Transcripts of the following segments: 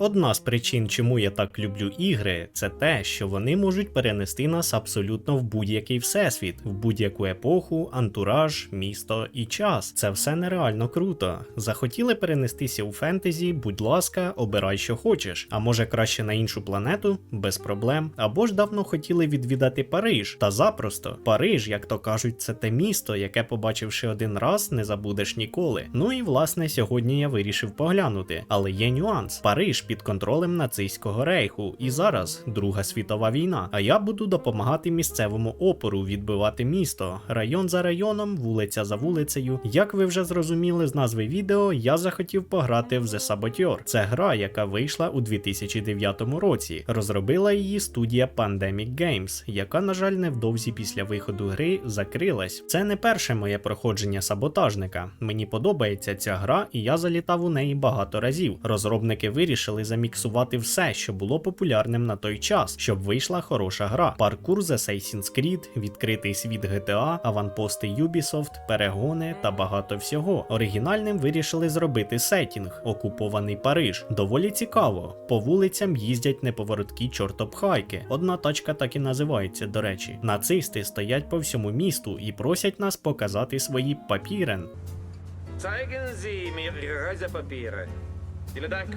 Одна з причин, чому я так люблю ігри, це те, що вони можуть перенести нас абсолютно в будь-який всесвіт, в будь-яку епоху, антураж, місто і час. Це все нереально круто. Захотіли перенестися у фентезі, будь ласка, обирай, що хочеш. А може краще на іншу планету, без проблем. Або ж давно хотіли відвідати Париж, та запросто. Париж, як то кажуть, це те місто, яке, побачивши один раз, не забудеш ніколи. Ну і власне сьогодні я вирішив поглянути. Але є нюанс: Париж під контролем нацистського рейху, і зараз Друга світова війна. А я буду допомагати місцевому опору відбивати місто, район за районом, вулиця за вулицею. Як ви вже зрозуміли з назви відео, я захотів пограти в The Saboteur. Це гра, яка вийшла у 2009 році. Розробила її студія Pandemic Games, яка, на жаль, невдовзі після виходу гри закрилась. Це не перше моє проходження саботажника. Мені подобається ця гра, і я залітав у неї багато разів. Розробники вирішили заміксувати все, що було популярним на той час, щоб вийшла хороша гра. Паркур з Assassin's Creed, відкритий світ GTA, аванпости Ubisoft, перегони та багато всього. Оригінальним вирішили зробити сетінг, окупований Париж. Доволі цікаво. По вулицям їздять неповороткі чортопхайки. Одна тачка так і називається, до речі. Нацисти стоять по всьому місту і просять нас показати свої папірен. Zeigen Sie mir Ihre Reisepapiere. Vielen Dank.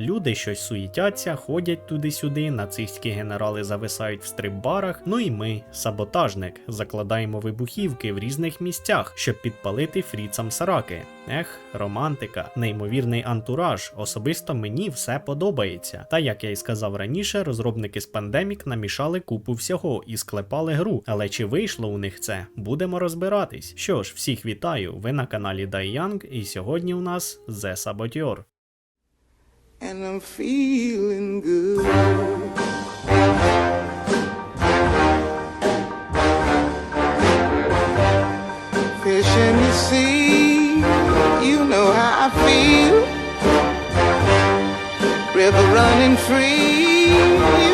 Люди щось суїтяться, ходять туди-сюди, нацистські генерали зависають в стрип-барах. Ну і ми, саботажник, закладаємо вибухівки в різних місцях, щоб підпалити фріцам сараки. Ех, романтика, неймовірний антураж. Особисто мені все подобається. Та як я й сказав раніше, розробники з Pandemic намішали купу всього і склепали гру. Але чи вийшло у них це? Будемо розбиратись. Що ж, всіх вітаю! Ви на каналі Young, і сьогодні у нас The Saboteur. And I'm feeling good. Fish in the sea, you know how I feel. River running free,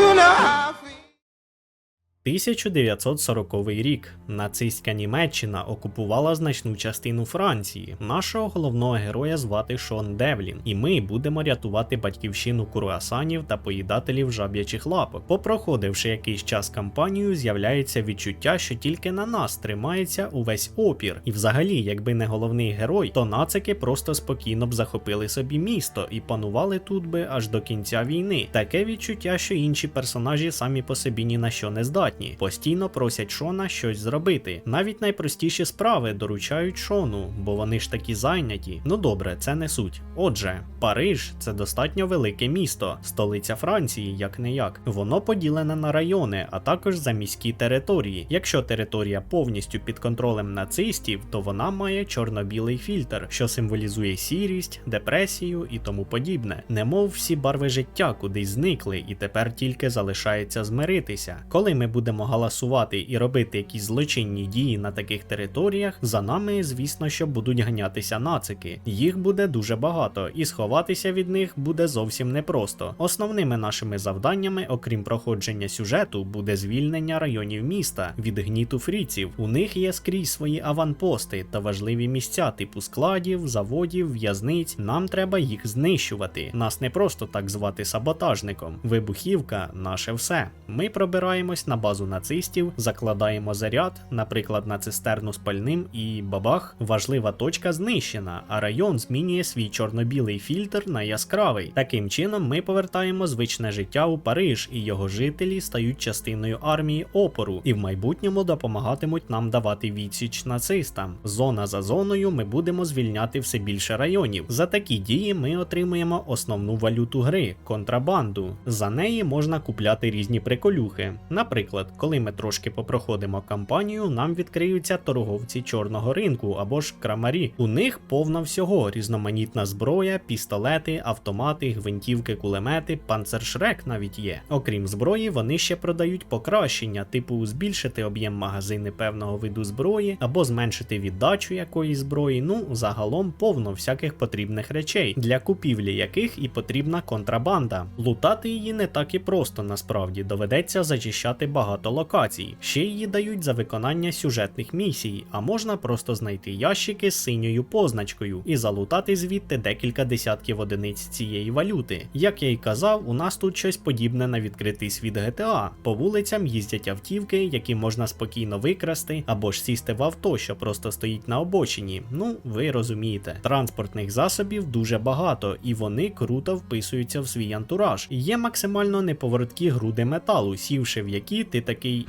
1940 рік нацистська Німеччина окупувала значну частину Франції. Нашого головного героя звати Шон Девлін, і ми будемо рятувати батьківщину круасанів та поїдателів жаб'ячих лапок. Попроходивши якийсь час кампанію, з'являється відчуття, що тільки на нас тримається увесь опір. І взагалі, якби не головний герой, то нацики просто спокійно б захопили собі місто і панували тут би аж до кінця війни. Таке відчуття, що інші персонажі самі по собі ні на що не здатні. Постійно просять Шона щось зробити. Навіть найпростіші справи доручають Шону, бо вони ж такі зайняті. Ну добре, це не суть. Отже, Париж це достатньо велике місто, столиця Франції, як не як. Воно поділене на райони, а також за міські території. Якщо територія повністю під контролем нацистів, то вона має чорно-білий фільтр, що символізує сірість, депресію і тому подібне. Немов всі барви життя кудись зникли, і тепер тільки залишається змиритися. Коли ми будемо галасувати і робити якісь злочинні дії на таких територіях, за нами, звісно, що будуть ганятися нацики. Їх буде дуже багато, і сховатися від них буде зовсім непросто. Основними нашими завданнями, окрім проходження сюжету, буде звільнення районів міста від гніту фріців. У них є скрізь свої аванпости та важливі місця, типу складів, заводів, в'язниць. Нам треба їх знищувати. Нас не просто так звати саботажником. Вибухівка наше все. Ми пробираємось на базу нацистів, закладаємо заряд, наприклад, на цистерну з пальним, і бабах, важлива точка знищена, а район змінює свій чорно-білий фільтр на яскравий. Таким чином, ми повертаємо звичне життя у Париж, і його жителі стають частиною армії опору, і в майбутньому допомагатимуть нам давати відсіч нацистам. Зона за зоною ми будемо звільняти все більше районів. За такі дії ми отримуємо основну валюту гри контрабанду. За неї можна купляти різні приколюхи. Наприклад, коли ми трошки попроходимо кампанію, нам відкриються торговці чорного ринку або ж крамарі. У них повно всього: різноманітна зброя, пістолети, автомати, гвинтівки, кулемети, панцершрек навіть є. Окрім зброї, вони ще продають покращення, типу збільшити об'єм магазини певного виду зброї або зменшити віддачу якоїсь зброї. Ну загалом повно всяких потрібних речей, для купівлі яких і потрібна контрабанда. Лутати її не так і просто насправді доведеться зачищати багато багато локацій. Ще її дають за виконання сюжетних місій, а можна просто знайти ящики з синьою позначкою і залутати звідти декілька десятків одиниць цієї валюти. Як я й казав, у нас тут щось подібне на відкритий світ GTA. По вулицям їздять автівки, які можна спокійно викрасти, або ж сісти в авто, що просто стоїть на обочині. Ну, ви розумієте. Транспортних засобів дуже багато, і вони круто вписуються в свій антураж. Є максимально неповороткі груди металу, сівши в які ти такий.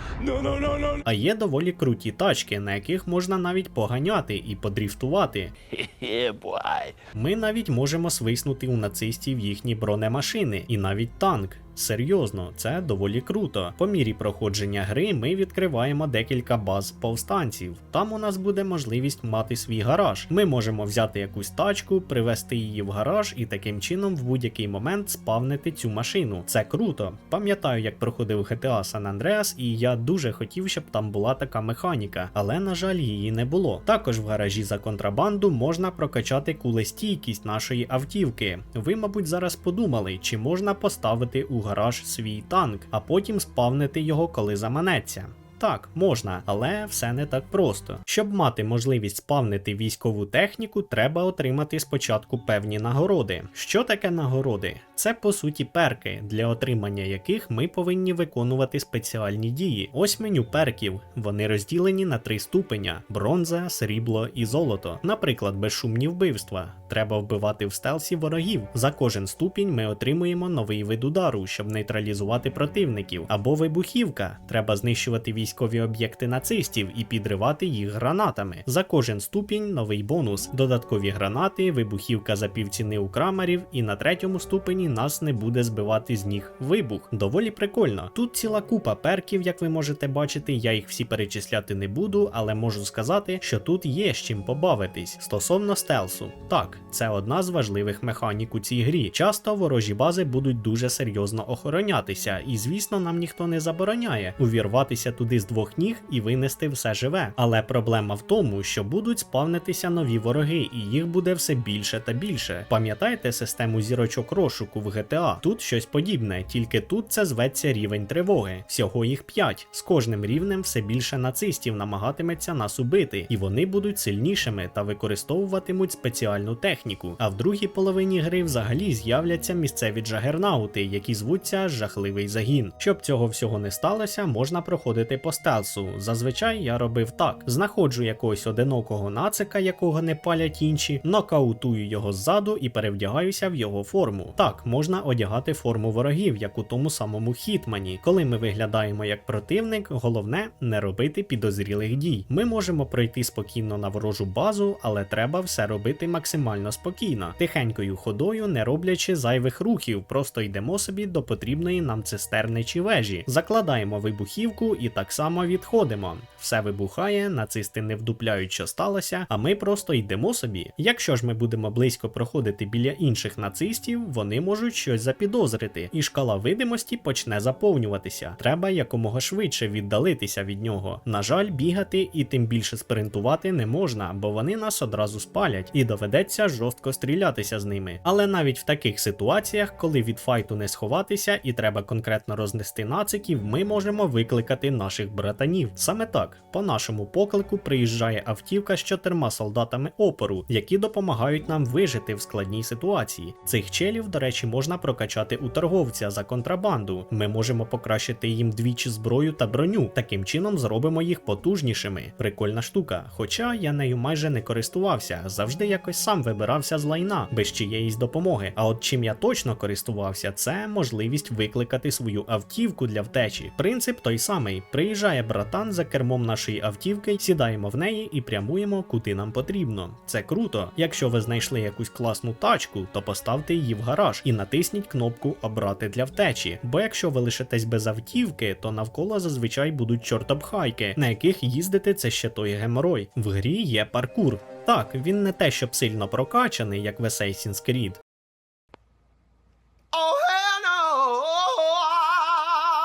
А є доволі круті тачки, на яких можна навіть поганяти і подріфтувати. Ми навіть можемо свиснути у нацистів їхні бронемашини і навіть танк. Серйозно, це доволі круто. По мірі проходження гри ми відкриваємо декілька баз повстанців. Там у нас буде можливість мати свій гараж. Ми можемо взяти якусь тачку, привезти її в гараж і таким чином в будь-який момент спавнити цю машину. Це круто. Пам'ятаю, як проходив GTA San Andreas, і я дуже хотів, щоб там була така механіка, але на жаль, її не було. Також в гаражі за контрабанду можна прокачати кулестійкість нашої автівки. Ви, мабуть, зараз подумали, чи можна поставити у гараж свій танк, а потім спавнити його, коли заманеться. Так, можна, але все не так просто. Щоб мати можливість спавнити військову техніку, треба отримати спочатку певні нагороди. Що таке нагороди? Це по суті перки, для отримання яких ми повинні виконувати спеціальні дії. Ось меню перків. Вони розділені на три ступеня: бронза, срібло і золото. Наприклад, безшумні вбивства. Треба вбивати в стелсі ворогів. За кожен ступінь ми отримуємо новий вид удару, щоб нейтралізувати противників. Або вибухівка. Треба знищувати військові об'єкти нацистів і підривати їх гранатами. За кожен ступінь новий бонус, додаткові гранати, вибухівка за півціни у крамерів, і на третьому ступені нас не буде збивати з ніг вибух. Доволі прикольно. Тут ціла купа перків, як ви можете бачити. Я їх всі перечисляти не буду, але можу сказати, що тут є з чим побавитись. Стосовно стелсу, так, це одна з важливих механік у цій грі. Часто ворожі бази будуть дуже серйозно охоронятися, і звісно, нам ніхто не забороняє увірватися туди з двох ніг і винести все живе. Але проблема в тому, що будуть спавнитися нові вороги, і їх буде все більше та більше. Пам'ятаєте систему зірочок розшуку в GTA? Тут щось подібне, тільки тут це зветься рівень тривоги. Всього їх 5. З кожним рівнем все більше нацистів намагатиметься нас убити, і вони будуть сильнішими та використовуватимуть спеціальну техніку. А в другій половині гри взагалі з'являться місцеві джагернаути, які звуться жахливий загін. Щоб цього всього не сталося, можна проходити по стелсу. Зазвичай я робив так: знаходжу якогось одинокого нацика, якого не палять інші, нокаутую його ззаду і перевдягаюся в його форму. Так, можна одягати форму ворогів, як у тому самому хітмані. Коли ми виглядаємо як противник, головне не робити підозрілих дій. Ми можемо пройти спокійно на ворожу базу, але треба все робити максимально спокійно, тихенькою ходою, не роблячи зайвих рухів, просто йдемо собі до потрібної нам цистерни чи вежі, закладаємо вибухівку і так само відходимо. Все вибухає, нацисти не вдупляють, що сталося, а ми просто йдемо собі. Якщо ж ми будемо близько проходити біля інших нацистів, вони можуть щось запідозрити, і шкала видимості почне заповнюватися. Треба якомога швидше віддалитися від нього. На жаль, бігати і тим більше спринтувати не можна, бо вони нас одразу спалять, і доведеться жорстко стрілятися з ними. Але навіть в таких ситуаціях, коли від файту не сховатися і треба конкретно рознести нациків, ми можемо викликати наших братанів. Саме так, по нашому поклику приїжджає автівка з чотирма солдатами опору, які допомагають нам вижити в складній ситуації. Цих челів, до речі, можна прокачати у торговця за контрабанду. Ми можемо покращити їм двічі зброю та броню. Таким чином зробимо їх потужнішими. Прикольна штука. Хоча я нею майже не користувався, завжди якось сам вибирався з лайна без чиєїсь допомоги. А от чим я точно користувався, це можливість викликати свою автівку для втечі. Принцип той самий: приїжджає братан за кермом нашої автівки, сідаємо в неї і прямуємо куди нам потрібно. Це круто. Якщо ви знайшли якусь класну тачку, то поставте її в гараж і натисніть кнопку Обрати для втечі. Бо якщо ви лишитесь без автівки, то навколо зазвичай будуть чортобхайки, на яких їздити це ще той геморой. В грі є паркур. Так, він не те, щоб сильно прокачаний, як в Assassin's Creed,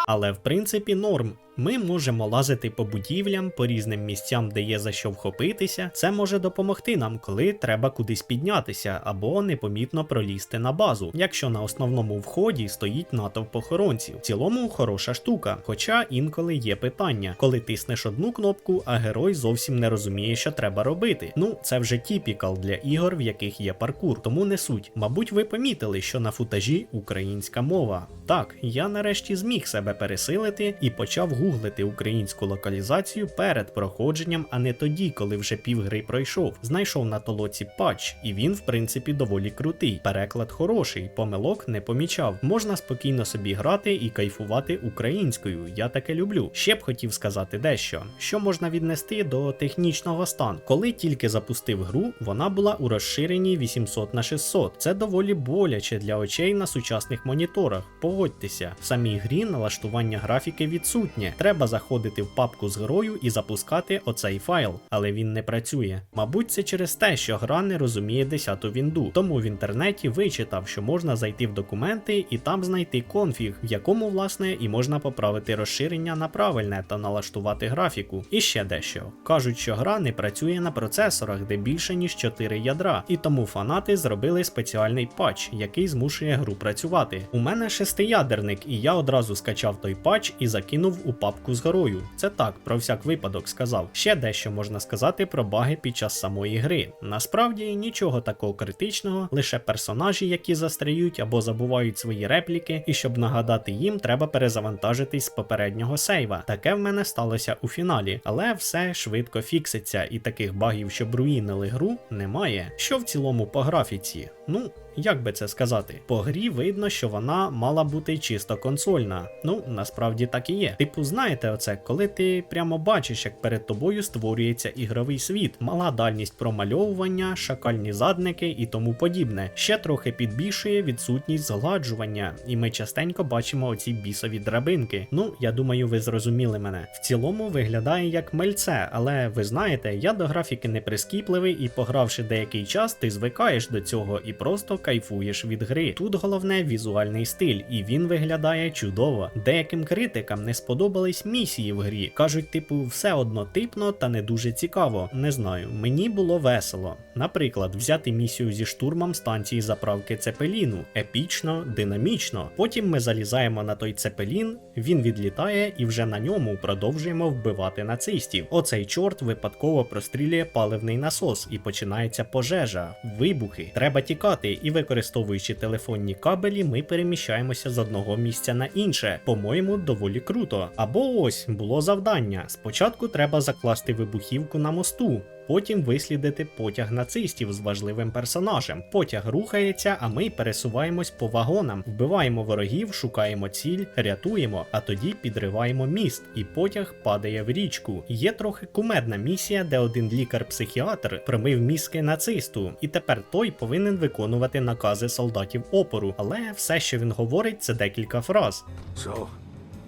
Але в принципі норм. Ми можемо лазити по будівлям, по різним місцям, де є за що вхопитися. Це може допомогти нам, коли треба кудись піднятися або непомітно пролізти на базу, якщо на основному вході стоїть натовп охоронців. В цілому хороша штука. Хоча інколи є питання, коли тиснеш одну кнопку, а герой зовсім не розуміє, що треба робити. Ну, це вже тіпікал для ігор, в яких є паркур, тому не суть. Мабуть, ви помітили, що на футажі українська мова. Так, я нарешті зміг себе пересилити і почав гуглити українську локалізацію перед проходженням, а не тоді, коли вже півгри пройшов. Знайшов на толоці патч, і він, в принципі, доволі крутий. Переклад хороший, помилок не помічав. Можна спокійно собі грати і кайфувати українською. Я таке люблю. Ще б хотів сказати дещо, що можна віднести до технічного стану. Коли тільки запустив гру, вона була у розширенні 800 на 600. Це доволі боляче для очей на сучасних моніторах. Погодьтеся, в самій грі налаштування графіки відсутнє. Треба заходити в папку з грою і запускати оцей файл, але він не працює. Мабуть, це через те, що гра не розуміє 10-ту вінду. Тому в інтернеті вичитав, що можна зайти в документи і там знайти конфіг, в якому власне і можна поправити розширення на правильне та налаштувати графіку. І ще дещо. Кажуть, що гра не працює на процесорах, де більше ніж 4 ядра, і тому фанати зробили спеціальний патч, який змушує гру працювати. У мене шестиядерник, і я одразу скачав той патч і закинув у папку з грою. Це так, про всяк випадок сказав. Ще дещо можна сказати про баги під час самої гри. Насправді нічого такого критичного, лише персонажі, які застряють або забувають свої репліки, і щоб нагадати їм, треба перезавантажитись з попереднього сейва. Таке в мене сталося у фіналі, але все швидко фікситься, і таких багів, щоб руїнили гру, немає. Що в цілому по графіці? Ну, як би це сказати? По грі видно, що вона мала бути чисто консольна. Ну, насправді так і є. Типу, знаєте, оце, коли ти прямо бачиш, як перед тобою створюється ігровий світ, мала дальність промальовування, шакальні задники і тому подібне. Ще трохи підбільшує відсутність згладжування, і ми частенько бачимо оці бісові драбинки. Ну, я думаю, ви зрозуміли мене. В цілому виглядає як мельце, але ви знаєте, я до графіки не прискіпливий, і погравши деякий час, ти звикаєш до цього і просто кайфуєш від гри. Тут головне візуальний стиль, і він виглядає чудово. Деяким критикам не сподобались місії в грі. Кажуть, типу, все однотипно та не дуже цікаво. Не знаю, мені було весело. Наприклад, взяти місію зі штурмом станції заправки Цепеліну. Епічно, динамічно. Потім ми залізаємо на той цепелін, він відлітає і вже на ньому продовжуємо вбивати нацистів. Оцей чорт випадково прострілює паливний насос і починається пожежа, вибухи. Треба тікати, і використовуючи телефонні кабелі, ми переміщаємося з одного місця на інше. По-моєму, доволі круто. Або ось було завдання. Спочатку треба закласти вибухівку на мосту. Потім вислідити потяг нацистів з важливим персонажем. Потяг рухається, а ми пересуваємось по вагонам, вбиваємо ворогів, шукаємо ціль, рятуємо, а тоді підриваємо міст, і потяг падає в річку. Є трохи кумедна місія, де один лікар-психіатр промив мізки нацисту, і тепер той повинен виконувати накази солдатів опору. Але все, що він говорить, це декілька фраз. So,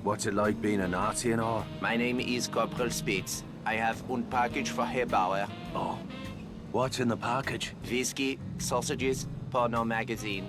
what's it like being a Nazi and all? My name is Corporal Spitz. I have one package for Herr Bauer. Oh, what's in the package? Whiskey, sausages.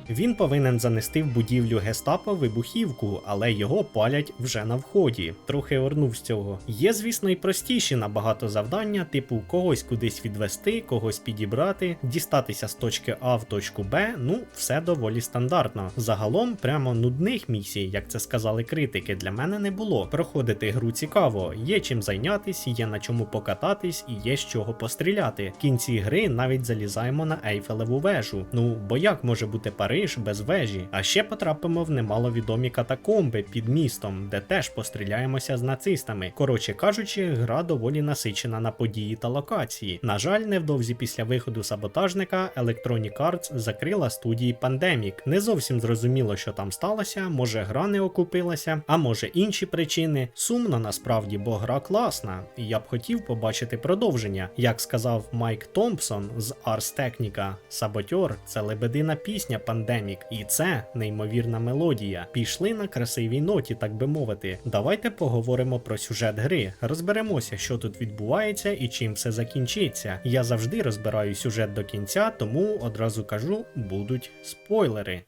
Він повинен занести в будівлю гестапо вибухівку, але його палять вже на вході. Трохи орнув з цього. Є, звісно, і простіші набагато завдання, типу когось кудись відвести, когось підібрати, дістатися з точки А в точку Б. Ну, все доволі стандартно. Загалом, прямо нудних місій, як це сказали критики, для мене не було. Проходити гру цікаво, є чим зайнятись, є на чому покататись і є з чого постріляти. В кінці гри навіть залізаємо на Ейфелеву вежу. Ну, бо як може бути Париж без вежі? А ще потрапимо в немаловідомі катакомби під містом, де теж постріляємося з нацистами. Коротше кажучи, гра доволі насичена на події та локації. На жаль, невдовзі після виходу саботажника Electronic Arts закрила студії Pandemic. Не зовсім зрозуміло, що там сталося. Може, гра не окупилася, а може інші причини. Сумно насправді, бо гра класна, і я б хотів побачити продовження. Як сказав Майк Томпсон з Ars Technica, Саботьор це лебедина пісня Пандемік, і це неймовірна мелодія. Пішли на красивій ноті, так би мовити. Давайте поговоримо про сюжет гри. Розберемося, що тут відбувається і чим все закінчиться. Я завжди розбираю сюжет до кінця, тому одразу кажу, будуть спойлери.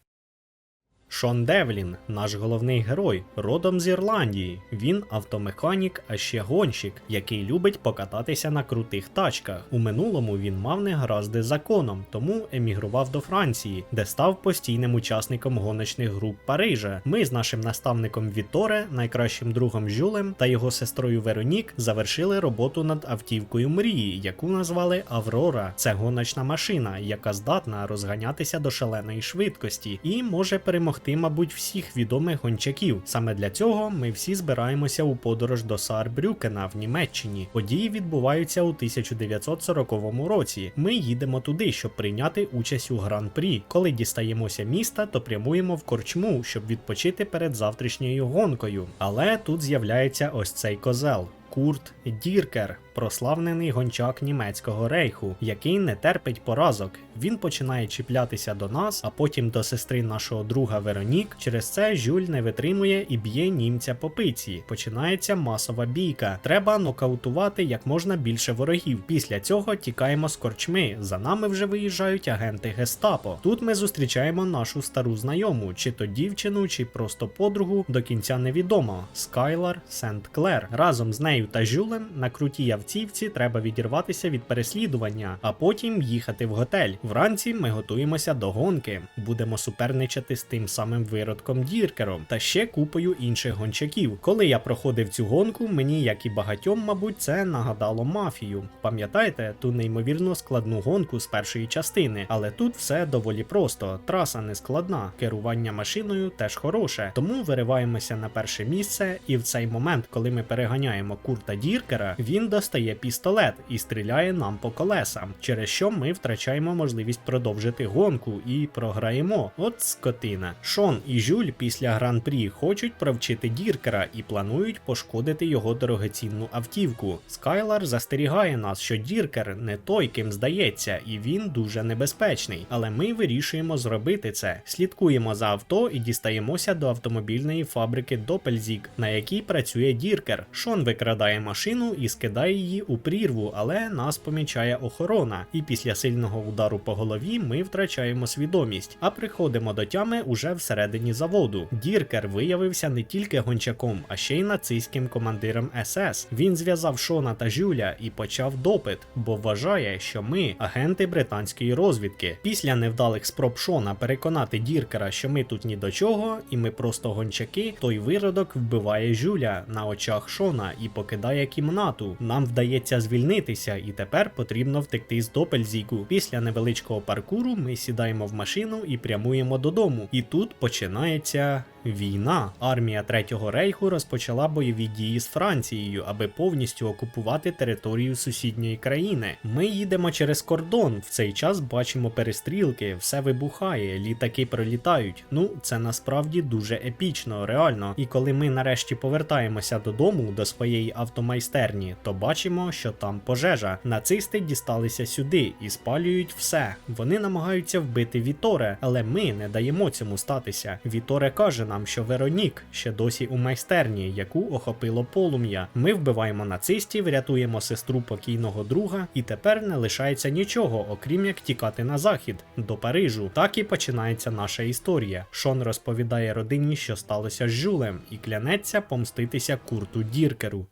Шон Девлін, наш головний герой, родом з Ірландії. Він автомеханік, а ще гонщик, який любить покататися на крутих тачках. У минулому він мав негаразди законом, тому емігрував до Франції, де став постійним учасником гоночних груп Парижа. Ми з нашим наставником Віторе, найкращим другом Жюлем та його сестрою Веронік завершили роботу над автівкою мрії, яку назвали Аврора. Це гоночна машина, яка здатна розганятися до шаленої швидкості і може перемогти, мабуть, всіх відомих гончаків. Саме для цього ми всі збираємося у подорож до Саарбрюкена в Німеччині. Події відбуваються у 1940 році. Ми їдемо туди, щоб прийняти участь у гран-прі. Коли дістаємося міста, то прямуємо в корчму, щоб відпочити перед завтрашньою гонкою. Але тут з'являється ось цей козел. Курт Діркер, прославлений гончак німецького рейху, який не терпить поразок. Він починає чіплятися до нас, а потім до сестри нашого друга Веронік. Через це Жюль не витримує і б'є німця по пиці. Починається масова бійка. Треба нокаутувати як можна більше ворогів. Після цього тікаємо з корчми. За нами вже виїжджають агенти Гестапо. Тут ми зустрічаємо нашу стару знайому, чи то дівчину, чи просто подругу, до кінця невідомо. Скайлар Сент Клер. Разом з нею та Жюлем на крутій автівці треба відірватися від переслідування, а потім їхати в готель. Вранці ми готуємося до гонки. Будемо суперничати з тим самим виродком Діркером та ще купою інших гончаків. Коли я проходив цю гонку, мені, як і багатьом, мабуть, це нагадало мафію. Пам'ятаєте ту неймовірно складну гонку з першої частини, але тут все доволі просто. Траса не складна, керування машиною теж хороше. Тому вириваємося на перше місце, і в цей момент, коли ми переганяємо Курта Діркера, він достає пістолет і стріляє нам по колесам, через що ми втрачаємо можливість продовжити гонку і програємо. От скотина. Шон і Жюль після гран-прі хочуть провчити Діркера і планують пошкодити його дорогоцінну автівку. Скайлар застерігає нас, що Діркер не той, ким здається, і він дуже небезпечний. Але ми вирішуємо зробити це. Слідкуємо за авто і дістаємося до автомобільної фабрики Допельзік, на якій працює Діркер. Шон викрадає машину і скидає її у прірву, але нас помічає охорона. І після сильного удару по голові ми втрачаємо свідомість, а приходимо до тями уже всередині заводу. Діркер виявився не тільки гончаком, а ще й нацистським командиром СС. Він зв'язав Шона та Жюля і почав допит, бо вважає, що ми агенти британської розвідки. Після невдалих спроб Шона переконати Діркера, що ми тут ні до чого, і ми просто гончаки, той виродок вбиває Жюля на очах Шона і покидає кімнату. Нам вдається звільнитися, і тепер потрібно втекти з Допельзіку. Після невеличкого паркуру ми сідаємо в машину і прямуємо додому. І тут починається. Війна. Армія Третього рейху розпочала бойові дії з Францією, аби повністю окупувати територію сусідньої країни. Ми їдемо через кордон. В цей час бачимо перестрілки, все вибухає, літаки пролітають. Ну, це насправді дуже епічно, реально. І коли ми нарешті повертаємося додому до своєї автомайстерні, то бачимо, що там пожежа. Нацисти дісталися сюди і спалюють все. Вони намагаються вбити Віторе, але ми не даємо цьому статися. Віторе каже нам, що Веронік ще досі у майстерні, яку охопило полум'я. Ми вбиваємо нацистів, рятуємо сестру покійного друга, і тепер не лишається нічого, окрім як тікати на захід до Парижу. Так і починається наша історія. Шон розповідає родині, що сталося з Жюлем, і клянеться помститися Курту Діркеру.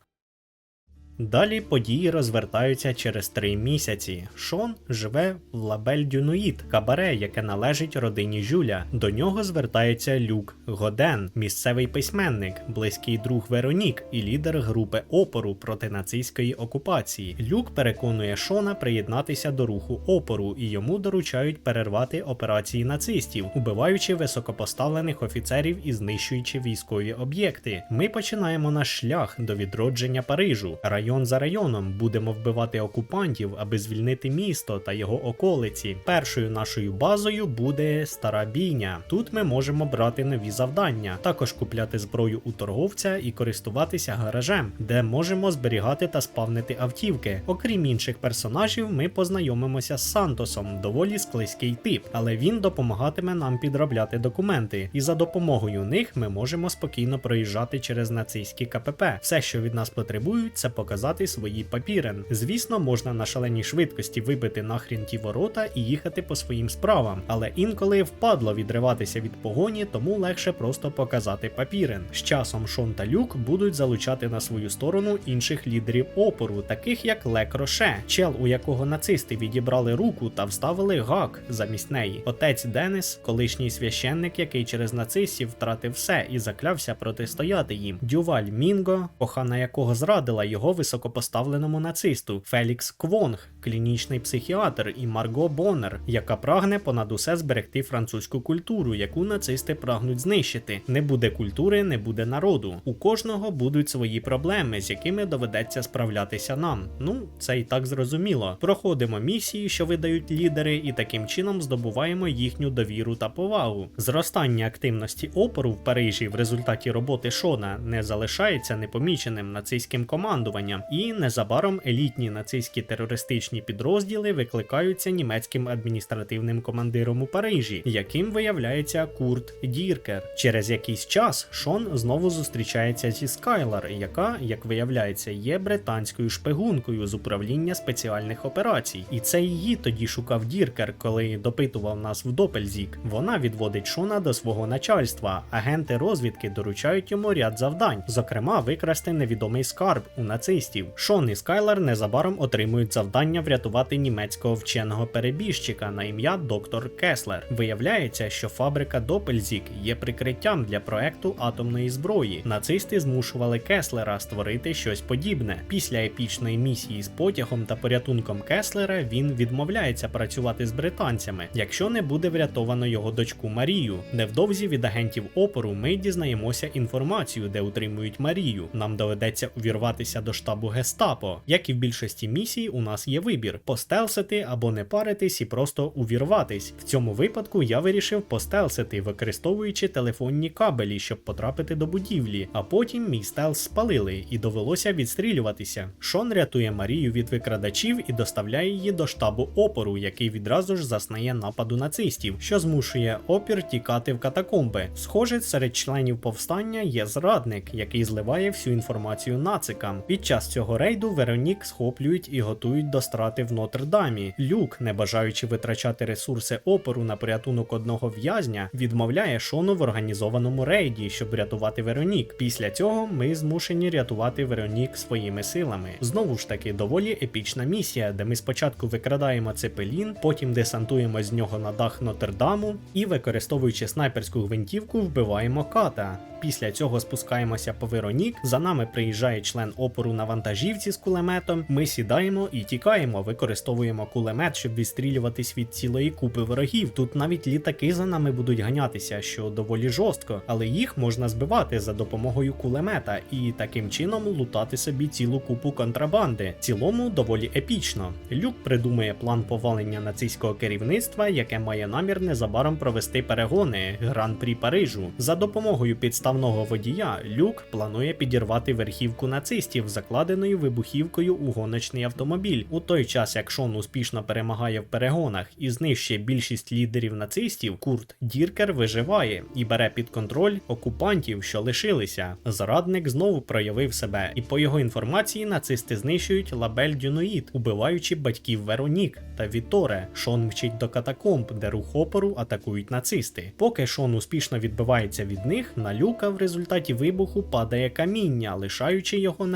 Далі події розвертаються через три місяці. Шон живе в Лабель Дюнуїт, кабаре, яке належить родині Жюля. До нього звертається Люк Годен, місцевий письменник, близький друг Веронік і лідер групи опору проти нацистської окупації. Люк переконує Шона приєднатися до руху опору, і йому доручають перервати операції нацистів, убиваючи високопоставлених офіцерів і знищуючи військові об'єкти. Ми починаємо наш шлях до відродження Парижу. Район за районом будемо вбивати окупантів, аби звільнити місто та його околиці. Першою нашою базою буде стара бійня. Тут ми можемо брати нові завдання, також купляти зброю у торговця і користуватися гаражем, де можемо зберігати та спавнити автівки. Окрім інших персонажів, ми познайомимося з Сантосом, доволі склизький тип, але він допомагатиме нам підробляти документи, і за допомогою них ми можемо спокійно проїжджати через нацистські КПП. Все, що від нас потребують, це показати показати свої папірен. Звісно, можна на шаленій швидкості вибити нахрін ті ворота і їхати по своїм справам, але інколи впадло відриватися від погоні, тому легше просто показати папірен. З часом Шон та Люк будуть залучати на свою сторону інших лідерів опору, таких як Лек Роше, чел, у якого нацисти відібрали руку та вставили гак замість неї. Отець Денис, колишній священник, який через нацистів втратив все і заклявся протистояти їм. Дюваль Мінго, кохана якого зрадила його високопоставленому нацисту. Фелікс Квонг, клінічний психіатр, і Марго Боннер, яка прагне понад усе зберегти французьку культуру, яку нацисти прагнуть знищити. Не буде культури, не буде народу. У кожного будуть свої проблеми, з якими доведеться справлятися нам. Ну, це і так зрозуміло. Проходимо місії, що видають лідери, і таким чином здобуваємо їхню довіру та повагу. Зростання активності опору в Парижі в результаті роботи Шона не залишається непоміченим нацистським командуванням, і незабаром елітні нацистські терористичні підрозділи викликаються німецьким адміністративним командиром у Парижі, яким виявляється Курт Діркер. Через якийсь час Шон знову зустрічається зі Скайлар, яка, як виявляється, є британською шпигункою з управління спеціальних операцій. І це її тоді шукав Діркер, коли допитував нас в Допельзік. Вона відводить Шона до свого начальства. Агенти розвідки доручають йому ряд завдань, зокрема, викрасти невідомий скарб у нацистів. Шон і Скайлар незабаром отримують завдання врятувати німецького вченого перебіжчика на ім'я доктор Кеслер. Виявляється, що фабрика Допельзік є прикриттям для проекту атомної зброї. Нацисти змушували Кеслера створити щось подібне. Після епічної місії з потягом та порятунком Кеслера він відмовляється працювати з британцями, якщо не буде врятовано його дочку Марію. Невдовзі від агентів опору ми дізнаємося інформацію, де утримують Марію. Нам доведеться увірватися до штабу Гестапо. Як і в більшості місій, у нас є вибір: постелсити або не паритись і просто увірватись. В цьому випадку я вирішив постелсити, використовуючи телефонні кабелі, щоб потрапити до будівлі. А потім мій стелс спалили і довелося відстрілюватися. Шон рятує Марію від викрадачів і доставляє її до штабу опору, який відразу ж заснає нападу нацистів, що змушує опір тікати в катакомби. Схоже, серед членів повстання є зрадник, який зливає всю інформацію нацикам. Під час цього рейду Веронік схоплюють і готують до страти в Нотр-Дамі. Люк, не бажаючи витрачати ресурси опору на порятунок одного в'язня, відмовляє Шону в організованому рейді, щоб рятувати Веронік. Після цього ми змушені рятувати Веронік своїми силами. Знову ж таки, доволі епічна місія, де ми спочатку викрадаємо цепелін, потім десантуємо з нього на дах Нотр-Даму і, використовуючи снайперську гвинтівку, вбиваємо ката. Після цього спускаємося по Веронік. За нами приїжджає член опору на вантажівці з кулеметом. Ми сідаємо і тікаємо, використовуємо кулемет, щоб відстрілюватись від цілої купи ворогів. Тут навіть літаки за нами будуть ганятися, що доволі жорстко, але їх можна збивати за допомогою кулемета і таким чином лутати собі цілу купу контрабанди. В цілому доволі епічно. Люк придумує план повалення нацистського керівництва, яке має намір незабаром провести перегони Гран-прі Парижу. За допомогою підставного водія Люк планує підірвати верхівку нацистів, закладеною вибухівкою у гоночний автомобіль. У той час, як Шон успішно перемагає в перегонах і знищує більшість лідерів нацистів, Курт Діркер виживає і бере під контроль окупантів, що лишилися. Зрадник знову проявив себе, і по його інформації нацисти знищують лабель Дюноїд, убиваючи батьків Веронік та Віторе. Шон мчить до катакомб, де рух опору атакують нацисти. Поки Шон успішно відбивається від них, на люка в результаті вибуху падає каміння, лишаючи його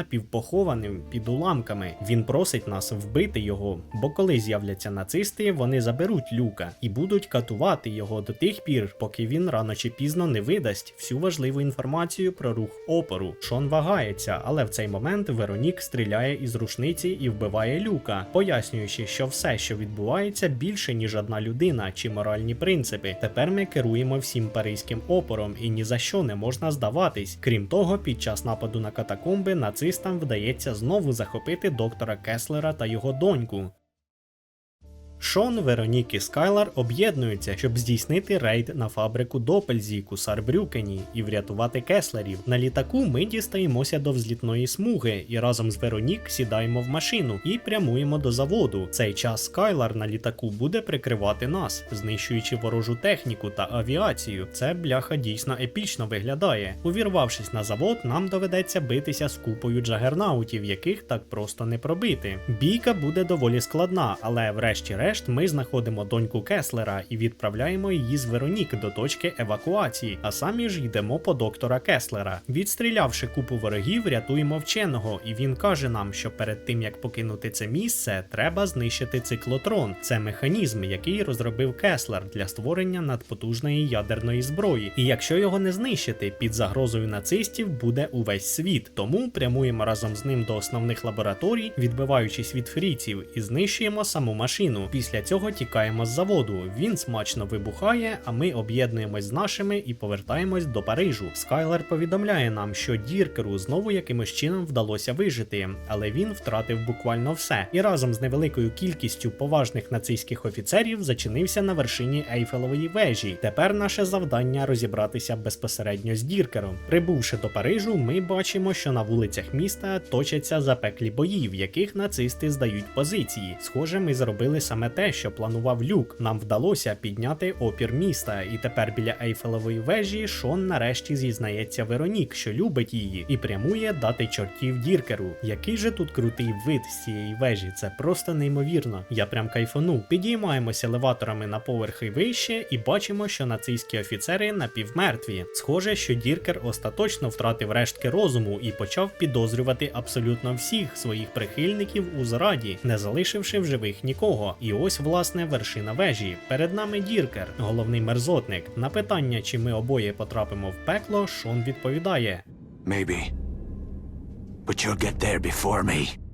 напівпохованим під уламками. Він просить нас вбити його, бо коли з'являться нацисти, вони заберуть люка і будуть катувати його до тих пір, поки він рано чи пізно не видасть всю важливу інформацію про рух опору. Шон вагається, але в цей момент Веронік стріляє із рушниці і вбиває люка, пояснюючи, що все, що відбувається, більше ніж одна людина чи моральні принципи. Тепер ми керуємо всім паризьким опором і ні за що не можна здаватись. Крім того, під час нападу на катакомби нацистам вдається знову захопити доктора Кеслера та його доньку. Шон, Веронік і Скайлар об'єднуються, щоб здійснити рейд на фабрику Допельзік у Сарбрюкені і врятувати кеслерів. На літаку ми дістаємося до взлітної смуги і разом з Веронік сідаємо в машину і прямуємо до заводу. Цей час Скайлар на літаку буде прикривати нас, знищуючи ворожу техніку та авіацію. Це бляха дійсно епічно виглядає. Увірвавшись на завод, нам доведеться битися з купою джагернаутів, яких так просто не пробити. Бійка буде доволі складна, але врешті-решт ми знаходимо доньку Кеслера і відправляємо її з Веронік до точки евакуації, а самі ж йдемо по доктора Кеслера. Відстрілявши купу ворогів, рятуємо вченого, і він каже нам, що перед тим як покинути це місце, треба знищити циклотрон. Це механізм, який розробив Кеслер для створення надпотужної ядерної зброї. І якщо його не знищити, під загрозою нацистів буде увесь світ. Тому прямуємо разом з ним до основних лабораторій, відбиваючись від фріців, і знищуємо саму машину. Після цього тікаємо з заводу. Він смачно вибухає, а ми об'єднуємось з нашими і повертаємось до Парижу. Скайлер повідомляє нам, що Діркеру знову якимось чином вдалося вижити, але він втратив буквально все. І разом з невеликою кількістю поважних нацистських офіцерів зачинився на вершині Ейфелевої вежі. Тепер наше завдання розібратися безпосередньо з Діркером. Прибувши до Парижу, ми бачимо, що на вулицях міста точаться запеклі бої, в яких нацисти здають позиції. Схоже, ми зробили саме те, що планував люк. Нам вдалося підняти опір міста, і тепер біля Ейфелевої вежі Шон нарешті зізнається Веронік, що любить її, і прямує дати чортів Діркеру. Який же тут крутий вид з цієї вежі? Це просто неймовірно. Я прям кайфанув. Підіймаємося елеваторами на поверхи вище і бачимо, що нацистські офіцери напівмертві. Схоже, що Діркер остаточно втратив рештки розуму і почав підозрювати абсолютно всіх своїх прихильників у зраді, не залишивши в живих нікого. І ось власне вершина вежі. Перед нами Діркер, головний мерзотник. На питання, чи ми обоє потрапимо в пекло, Шон відповідає: Maybe. But you'll get there before me.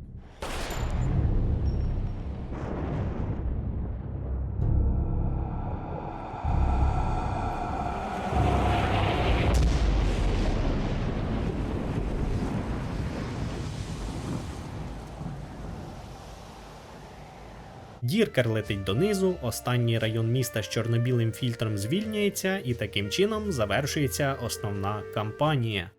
Діркер летить донизу, останній район міста з чорно-білим фільтром звільняється, і таким чином завершується основна кампанія.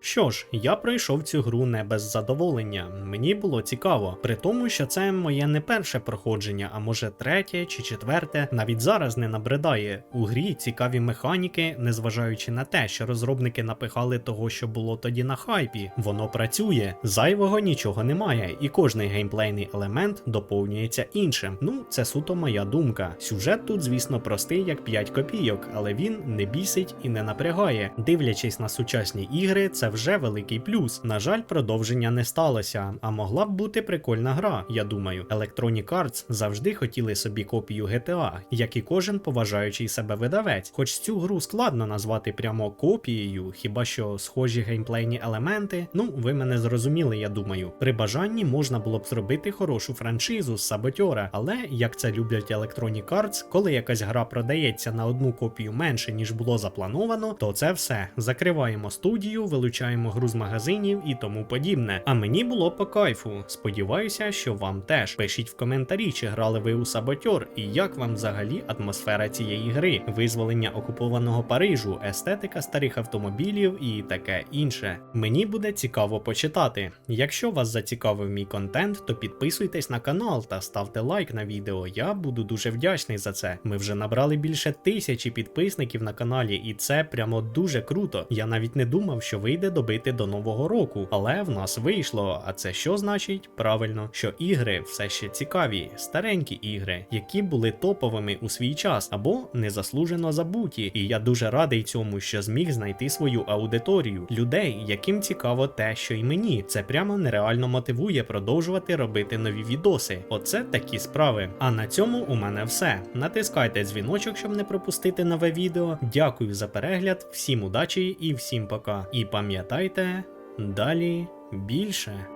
Що ж, я пройшов цю гру не без задоволення. Мені було цікаво, при тому, що це моє не перше проходження, а може третє чи четверте, навіть зараз не набридає. У грі цікаві механіки, незважаючи на те, що розробники напихали того, що було тоді на хайпі. Воно працює, зайвого нічого немає, і кожний геймплейний елемент доповнюється іншим. Ну, це суто моя думка. Сюжет тут, звісно, простий, як 5 копійок, але він не бісить і не напрягає. Дивлячись на сучасні ігри, це вже великий плюс. На жаль, продовження не сталося, а могла б бути прикольна гра, я думаю. Electronic Arts завжди хотіли собі копію GTA, як і кожен поважаючий себе видавець. Хоч цю гру складно назвати прямо копією, хіба що схожі геймплейні елементи. Ну, ви мене зрозуміли, я думаю. При бажанні можна було б зробити хорошу франшизу з саботьора, але як це люблять Electronic Arts, коли якась гра продається на одну копію менше, ніж було заплановано, то це все. Закриваємо студію, вилучаємо гру з магазинів і тому подібне. А мені було по кайфу. Сподіваюся, що вам теж. Пишіть в коментарі, чи грали ви у саботьор, і як вам взагалі атмосфера цієї гри, визволення окупованого Парижу, естетика старих автомобілів і таке інше. Мені буде цікаво почитати. Якщо вас зацікавив мій контент, то підписуйтесь на канал та ставте лайк на відео. Я буду дуже вдячний за це. Ми вже набрали більше тисячі підписників на каналі, і це прямо дуже круто. Я навіть не думав, що вийде добити до нового року, але в нас вийшло. А це що значить? Правильно, що ігри все ще цікаві, старенькі ігри, які були топовими у свій час або незаслужено забуті. І я дуже радий цьому, що зміг знайти свою аудиторію, людей, яким цікаво те, що й мені. Це прямо нереально мотивує продовжувати робити нові відоси. Оце такі справи. А на цьому у мене все. Натискайте дзвіночок, щоб не пропустити нове відео. Дякую за перегляд, всім удачі і всім пока. І пам'ятайте, далі більше.